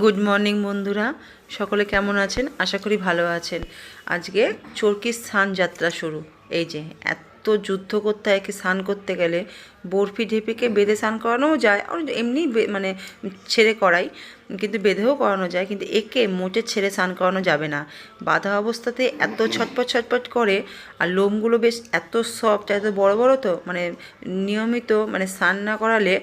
Good morning বন্ধুরা। সকলে কেমন আছেন? আশা করি ভালো আছেন। আজকে চরকি স্নান যাত্রা শুরু। এই যে, এত যুদ্ধ করতে হয় কি স্নান করতে গেলে। বরফি ঢেপিকে বেঁধে স্নান করানোও যায়। আর এমনি মানে ছেড়ে করাই। কিন্তু বেঁধেও করানো যায়, কিন্তু একে মোটে ছেড়ে স্নান করানো যাবে না। বাধা অবস্থাতে এত ছটপট ছটপট করে, আর লোমগুলো বেশ এত সফট এত বড় বড় তো মানে নিয়মিত মানে স্নান না করালে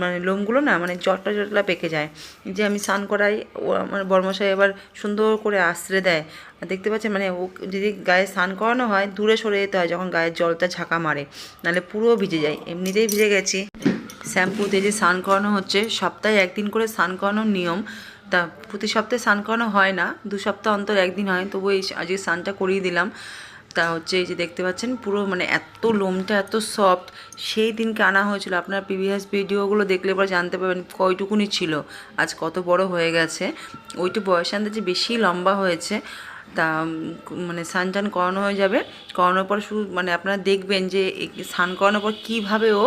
মানে লোমগুলো না মানে জটলা জটলা পেকে যায়। যে আমি স্নান করাই, ও আমার বর্মশাই এবার সুন্দর করে আশ্রে দেয়। আর দেখতে পাচ্ছেন মানে ও যদি গায়ে স্নান করানো হয়, দূরে সরে যেতে হয়, যখন গায়ের জলটা ঝাঁকা মারে, নাহলে পুরো ভিজে যায়। এমনিতেই ভিজে গেছি। শ্যাম্পু দিয়ে যে স্নান করানো হচ্ছে, সপ্তাহে একদিন করে স্নান করানোর নিয়ম, তা প্রতি সপ্তাহে স্নান করানো হয় না, দু সপ্তাহ অন্তর একদিন হয়, তবু এই আজকে স্নানটা করিয়ে দিলাম। তা হচ্ছে এই যে দেখতে পাচ্ছেন, পুরো মানে এত লোমটা এত সফট, সেই দিনকে আনা হয়েছিল। আপনার প্রিভিয়াস ভিডিওগুলো দেখলে পরে জানতে পারবেন কয়টুকুনি ছিল, আজ কত বড় হয়ে গেছে। ওইটু বয়স আন্দাজে বেশি লম্বা হয়েছে, তা মানে স্নান টান করানো হয়ে যাবে। করানোর পর শুধু মানে আপনারা দেখবেন যে স্নান করানোর পর কীভাবে ও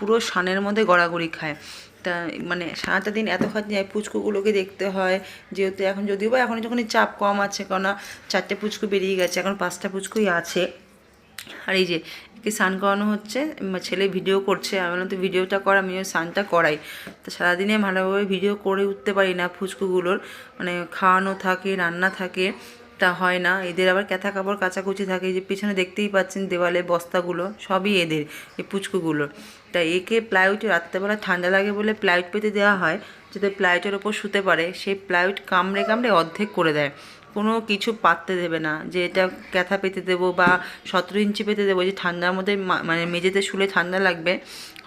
পুরো সানের মধ্যে গড়াগড়ি খায়। তা মানে সারাটা দিন এত খাটনি হয়, পুচকুগুলোকে দেখতে হয়, যেহেতু এখন যদিও বা এখন যখন চাপ কম আছে, কেননা চারটে পুচকু বেরিয়ে গেছে, এখন পাঁচটা পুচকুই আছে। আর এই যে, একে স্নান করানো হচ্ছে ছেলে ভিডিও করছে, আমি বললাম তো ভিডিওটা কর, আমিও স্নানটা করাই। তো সারাদিনে ভালোভাবে ভিডিও করে উঠতে পারি না ফুচকুগুলোর মানে খাওয়ানো থাকে, রান্না থাকে। তা হয় না। এদের আবার ক্যাথা কাপড় কাচাকুচি থাকে যে পিছনে দেখতেই পাচ্ছেন দেওয়ালে বস্তাগুলো, সবই এদের, এই পুচকুগুলো। তাই একে প্লাইউড রাত্রেবেলা ঠান্ডা লাগে বলে প্লাইউড পেতে দেওয়া হয়, যাতে প্লাইউডের ওপর শুতে পারে। সেই প্লাইউড কামড়ে কামড়ে অর্ধেক করে দেয়। কোনো কিছু পাততে দেবে না। যে এটা ক্যাথা পেতে দেবো বা সতেরো ইঞ্চি পেতে দেবো, যে ঠান্ডার মধ্যে মানে মেঝেতে শুলে ঠান্ডা লাগবে,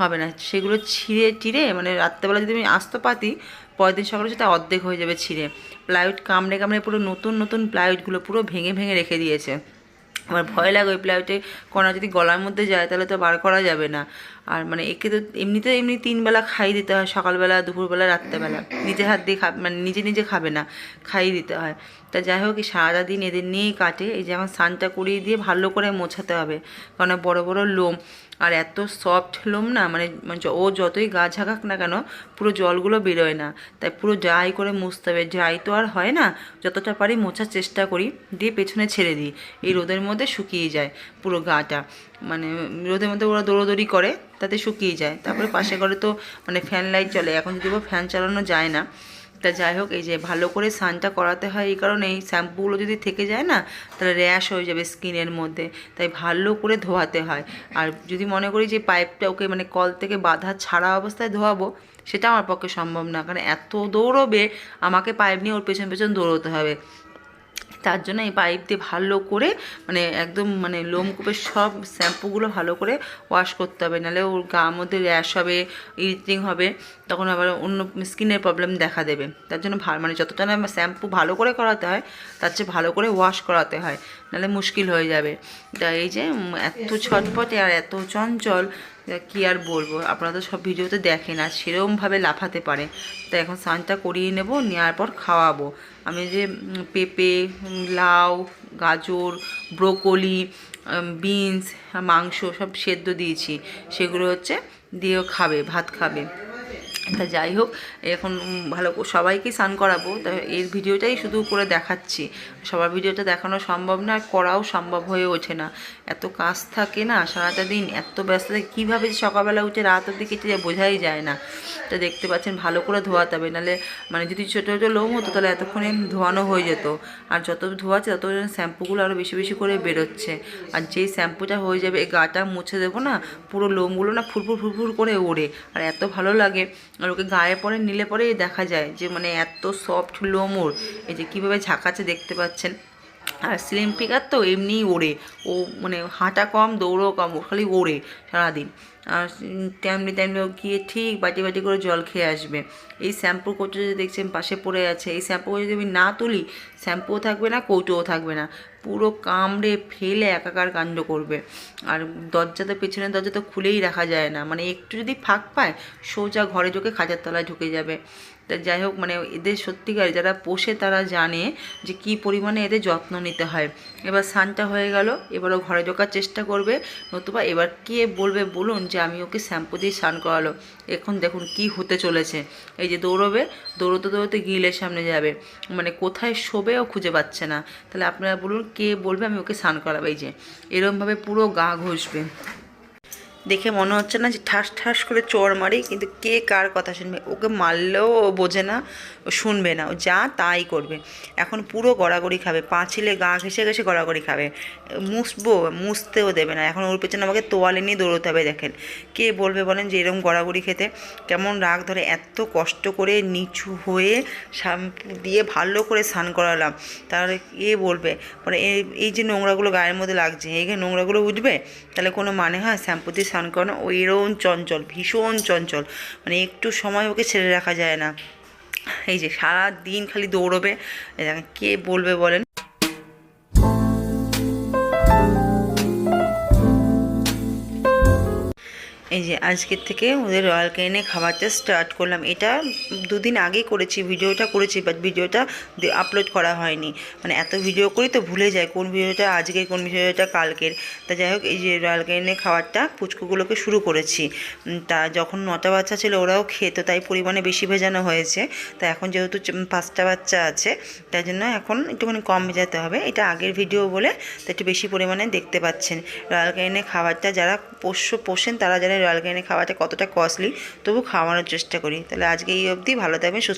হবে না। সেগুলো ছিঁড়ে টিড়ে মানে রাত্রেবেলা যদি আমি আস্ত পাতি, পরের দিন সকালে সেটা অর্ধেক হয়ে যাবে ছিঁড়ে। প্লাইউড কামড়ে কামড়ে পুরো নতুন নতুন প্লাইউডগুলো পুরো ভেঙে ভেঙে রেখে দিয়েছে। আমার ভয় লাগে ওই প্লাইউডে কণা যদি গলার মধ্যে যায়, তাহলে তো বার করা যাবে না। আর মানে একে তো এমনিতে এমনি তিনবেলা খাই দিতে হয়, সকালবেলা, দুপুরবেলা, রাত্রেবেলা। নিজে হাত দিয়ে খাবে মানে নিজে নিজে খাবে না, খাইয়ে দিতে হয়। তা যাই হোক সারাটা দিন এদের নিয়েই কাটে। এই যেমন স্নানটা করিয়ে দিয়ে ভালো করে মোছাতে হবে, কারণ বড় বড় লোম। আর এত সফট লোম না মানে মানে ও যতই গা ঝাঁকাক না কেন, পুরো জলগুলো বেরোয় না। তাই পুরো ড্রাই করে মুছতে হবে। ড্রাই তো আর হয় না, যতটা পারি মোছার চেষ্টা করি, দিয়ে পেছনে ছেড়ে দিই। এই রোদের মধ্যে শুকিয়ে যায় পুরো গাটা। মানে রোদের মধ্যে ওরা দৌড়োদৌড়ি করে, তাতে শুকিয়ে যায়। তারপরে পাশে ঘরে তো মানে ফ্যান লাইট চলে। এখন যদি ফ্যান চালানো যায় না, তা যাই হোক, এই যে ভালো করে স্নানটা করাতে হয় এই কারণে এই শ্যাম্পুগুলো যদি থেকে যায় না, তাহলে র্যাশ হয়ে যাবে স্কিনের মধ্যে। তাই ভালো করে ধোয়াতে হয়। আর যদি মনে করি যে পাইপটা ওকে মানে কল থেকে বাধা ছাড়া অবস্থায় ধোয়াবো, সেটা আমার পক্ষে সম্ভব না। কারণ এত দৌড়বে, আমাকে পাইপ নিয়ে ওর পেছন পেছন দৌড়তে হবে। তার জন্য এই পাইপ দিয়ে ভালো করে মানে একদম মানে লোমকূপের সব শ্যাম্পুগুলো ভালো করে ওয়াশ করতে হবে। নাহলে ওর গা মধ্যে র্যাশ হবে ইরিটিং হবে, তখন আবার অন্য স্কিনের প্রবলেম দেখা দেবে। তার জন্য মানে যতটা না শ্যাম্পু ভালো করে করাতে হয়, তার চেয়ে ভালো করে ওয়াশ করাতে হয়, নাহলে মুশকিল হয়ে যাবে। তা এই যে এত ছটপটে আর এত চঞ্চল কি আর বলব? আপনারা তো সব ভিডিওতে দেখেন, আর সেরকমভাবে লাফাতে পারে। তো এখন স্নানটা করিয়ে নেব নেওয়ার পর খাওয়াবো। আমি যে পেঁপে লাউ, গাজর, ব্রোকলি বিনস, মাংস সব সেদ্ধ দিয়েছি। সেগুলো হচ্ছে, দিয়েও খাবে, ভাত খাবে। তা যাই হোক, এখন ভালো সবাইকে স্নান করাবো। তা এর ভিডিওটাই শুধু করে দেখাচ্ছি। সবার ভিডিওটা দেখানো সম্ভব না, আর করাও সম্ভব হয়ে ওঠে না। এত কাজ থাকে না, সারাটা দিন এত ব্যস্ত থাকে, কীভাবে যে সকালবেলা উঠে রাত অবধি কেটে যায় বোঝাই যায় না। তা দেখতে পাচ্ছেন, ভালো করে ধোয়াতে হবে। নাহলে মানে যদি ছোটো ছোটো লোম হতো, তাহলে এতক্ষণে ধোয়ানো হয়ে যেত। আর যত ধোয়াচ্ছে, তত শ্যাম্পুগুলো আরও বেশি বেশি করে বেরোচ্ছে। আর যেই শ্যাম্পুটা হয়ে যাবে এই গাটা মুছে দেবো না, পুরো লোমগুলো না ফুরফুর ফুরফুর করে ওড়ে। আর এত ভালো লাগে আর ওকে গায়ে পরে নিলে পরে দেখা যায় যে মানে এত সফট লোম ওর এই যে কীভাবে ঝাঁকাচ্ছে দেখতে পাচ্ছেন। আর স্লিম ফিগার তো এমনিই ওড়ে। ও মানে হাঁটা কম, দৌড়ও কম খালি ওড়ে সারাদিন। আর তেমনি তেমনি ও গিয়ে ঠিক বাটি বাটি করে জল খেয়ে আসবে। এই শ্যাম্পু কৌটো যদি দেখছেন পাশে পড়ে আছে, এই শ্যাম্পু যদি আমি না তুলি, শ্যাম্পুও থাকবে না, কৌটোও থাকবে না। পুরো কামড়ে ফেলে একাকার কাণ্ড করবে। আর দরজা তো পেছনের দরজা তো খুলেই রাখা যায় না। মানে একটু যদি ফাঁক পায়, সোজা ঘরে ঢুকে খাঁচার তলায় ঢুকে যাবে। তা যাই হোক মানে এদের সত্যিকার যারা পোষে তারা জানে যে কি পরিমাণে এদের যত্ন নিতে হয়। এবার স্নানটা হয়ে গেল এবারও ঘরে ঢোকার চেষ্টা করবে। নতুবা এবার কে বলবে, বলুন যে আমি ওকে শ্যাম্পু দিয়ে স্নান করালো। এখন দেখুন কি হতে চলেছে। এই যে দৌড়বে, দৌড়তে দৌড়তে গিলের সামনে যাবে। মানে কোথায় শোবে ও খুঁজে পাচ্ছে না। তাহলে আপনারা বলুন কে বলবে আমি ওকে স্নান করাবো। এই যে, এরমভাবে পুরো গা ঘষবে। দেখে মনে হচ্ছে না যে ঠাস ঠাস করে চোর মারি, কিন্তু কে কার কথা শুনবে? ওকে মারলেও ও বোঝে না, ও শুনবে না, ও যা তাই করবে। এখন পুরো গড়াগড়ি খাবে পাঁচিলে গা ঘেসে ঘেসে গড়াগড়ি খাবে। মুছবো, মুছতেও দেবে না। এখন ওর পেছনে আমাকে তোয়ালে নিয়ে দৌড়তে হবে, দেখেন। কে বলবে বলেন যে এরকম গড়াগড়ি খেতে? কেমন রাগ ধরে এত কষ্ট করে নিচু হয়ে শ্যাম্পু দিয়ে ভালো করে স্নান করালাম। তাহলে কে বলবে? মানে এই যে নোংরাগুলো গায়ের মধ্যে লাগছে, এই নোংরাগুলো উঠবে? তাহলে কোনো মানে হয়? শ্যাম্পু দিয়ে স্নান করানো ওই এরম চঞ্চল, ভীষণ চঞ্চল। মানে একটু সময় ওকে ছেড়ে রাখা যায় না। এই যে সারা দিন খালি দৌড়বে কে বলবে বলেন? এই যে আজকের থেকে ওদের রয়্যাল কেনে খাবারটা স্টার্ট করলাম। এটা দুদিন আগে করেছি, ভিডিওটা করেছি বাট ভিডিওটা আপলোড করা হয়নি। মানে এত ভিডিও করি তো ভুলে যায় কোন ভিডিওটা আজকের কোন ভিডিওটা কালকের। তা যাই হোক, এই যে রয়্যাল কেনে খাবারটা পুচকুগুলোকে শুরু করেছি। তা যখন নটা বাচ্চা ছিল ওরাও খেত তাই পরিমাণে বেশি ভেজানো হয়েছে। তা এখন যেহেতু পাঁচটা বাচ্চা আছে, তাই জন্য এখন একটুখানি কম ভেজাতে হবে। এটা আগের ভিডিও বলে, তো একটু বেশি পরিমাণে দেখতে পাচ্ছেন। রয়্যাল কেনে খাবারটা যারা পোষ্য পোষেন, তারা জানে রয়্যাল কিনে খাওয়াতে কতটা কস্টলি তবু খাওয়ানোর চেষ্টা করি। তাহলে আজকে এই অবধি, ভালো থাকবেন, সুস্থ